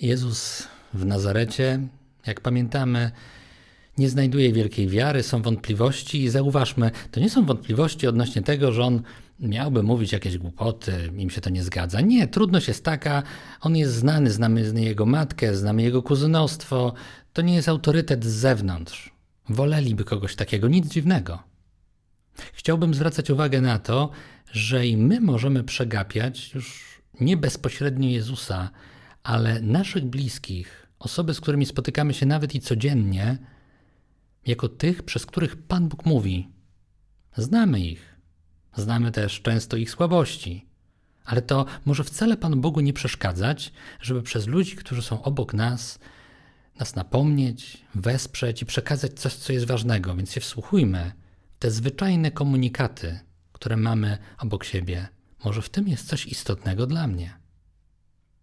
Jezus w Nazarecie, jak pamiętamy, nie znajduje wielkiej wiary, są wątpliwości i zauważmy, to nie są wątpliwości odnośnie tego, że on miałby mówić jakieś głupoty, im się to nie zgadza. Nie, trudność jest taka, on jest znany, znamy jego matkę, znamy jego kuzynostwo, to nie jest autorytet z zewnątrz. Woleliby kogoś takiego, nic dziwnego. Chciałbym zwracać uwagę na to, że i my możemy przegapiać już nie bezpośrednio Jezusa, ale naszych bliskich, osoby, z którymi spotykamy się nawet i codziennie, jako tych, przez których Pan Bóg mówi. Znamy ich, znamy też często ich słabości, ale to może wcale Panu Bogu nie przeszkadzać, żeby przez ludzi, którzy są obok nas, nas napomnieć, wesprzeć i przekazać coś, co jest ważnego, więc się wsłuchujmy w te zwyczajne komunikaty, które mamy obok siebie. Może w tym jest coś istotnego dla mnie.